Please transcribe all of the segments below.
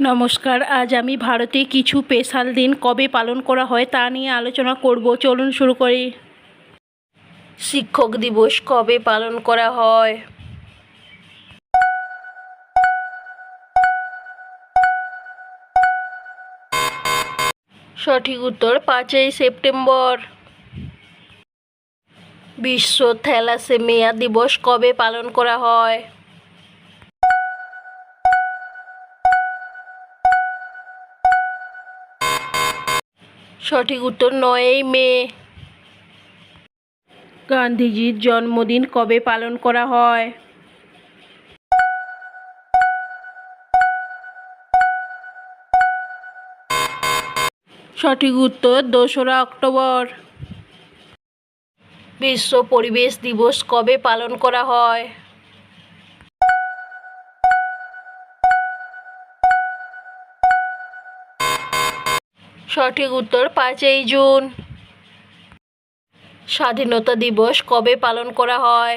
নমস্কার, আজ আমি ভারতে কিছু স্পেশাল দিন কবে পালন করা হয় তা নিয়ে আলোচনা করব। চলুন শুরু করি। শিক্ষক দিবস কবে পালন করা হয়? সঠিক উত্তর, পাঁচই সেপ্টেম্বর। বিশ্ব থ্যালাসেমিয়া দিবস কবে পালন করা হয়? সঠিক উত্তর নয়ই মে। গান্ধীজির জন্মদিন কবে পালন করা হয়? সঠিক উত্তর দোসরা অক্টোবর। বিশ্ব পরিবেশ দিবস কবে পালন করা হয়? সঠিক উত্তর পাঁচই জুন। স্বাধীনতা দিবস কবে পালন করা হয়?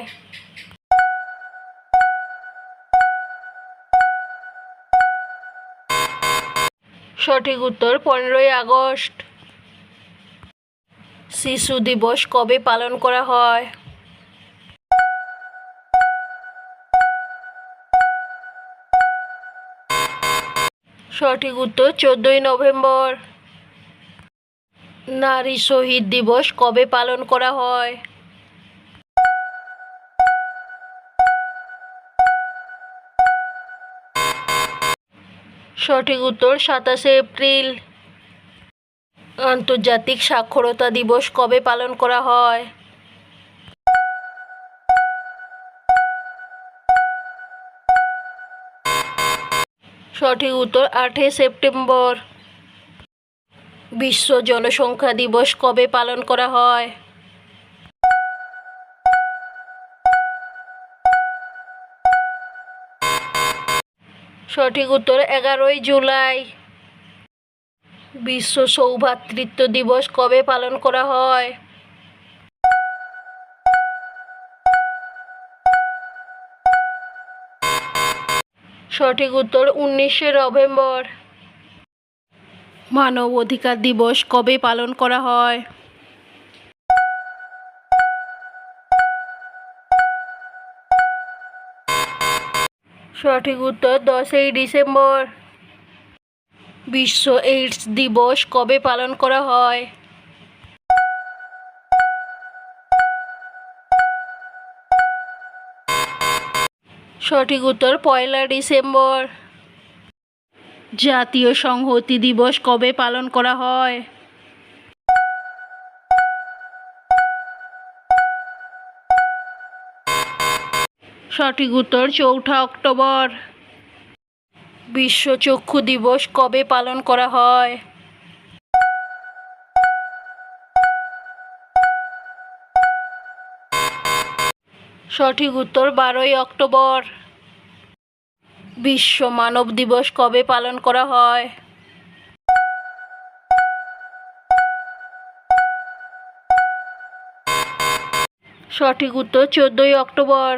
সঠিক উত্তর পনেরোই আগস্ট। শিশু দিবস কবে পালন করা হয়? সঠিক উত্তর চোদ্দোই নভেম্বর। নারী শহীদ দিবস কবে পালন করা হয়? সঠিক উত্তর সাতাশে এপ্রিল। আন্তর্জাতিক সাক্ষরতা দিবস কবে পালন করা হয়? সঠিক উত্তর আটই সেপ্টেম্বর। বিশ্ব জনসংখ্যা দিবস কবে পালন করা হয়? সঠিক উত্তর, এগারোই জুলাই। বিশ্ব সৌভাতৃত্ব দিবস কবে পালন করা হয়? সঠিক উত্তর, উনিশে নভেম্বর। মানব অধিকার দিবস কবে পালন করা হয়? সঠিক উত্তর দশই ডিসেম্বর। বিশ্ব এইডস দিবস কবে পালন করা হয়? সঠিক উত্তর পয়লা ডিসেম্বর। জাতীয় সংহতি দিবস কবে পালন করা হয়? সঠিক উত্তর, চৌঠা অক্টোবর। বিশ্ব চক্ষু দিবস কবে পালন করা হয়? সঠিক উত্তর, বারোই অক্টোবর। বিশ্ব মানব দিবস কবে পালন করা হয়? সঠিক উত্তর, চোদ্দই অক্টোবর।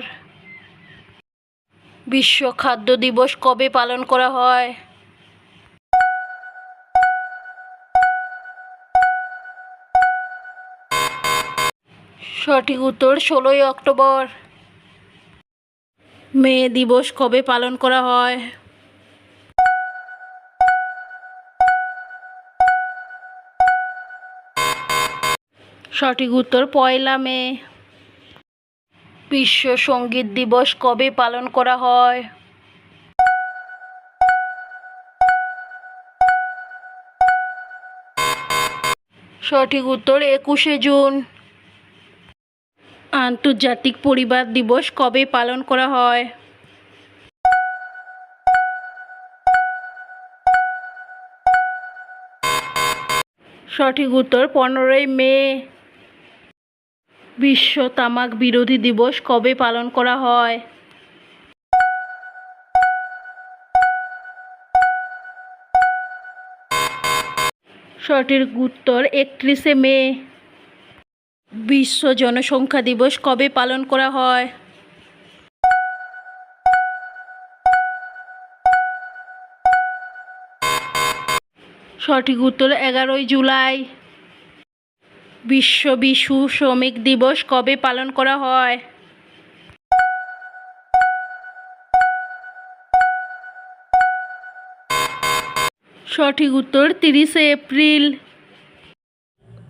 বিশ্ব খাদ্য দিবস কবে পালন করা হয়? সঠিক উত্তর, ষোলোই অক্টোবর। মে দিবস কবে পালন করা হয়? সঠিক উত্তর, পয়লা মে। বিশ্ব সংগীত দিবস কবে পালন করা হয়? সঠিক উত্তর, একুশে জুন। আন্তর্জাতিক পরিবার দিবস কবে পালন করা হয়? সঠিক উত্তর, পনেরোই মে। বিশ্ব তামাক বিরোধী দিবস কবে পালন করা হয়? সঠিক উত্তর, একত্রিশে মে। বিশ্ব জনসংখ্যা দিবস কবে পালন করা হয়? সঠিক উত্তর, এগারোই জুলাই। বিশ্ব বিশু শ্রমিক দিবস কবে পালন করা হয়? সঠিক উত্তর, তিরিশে এপ্রিল।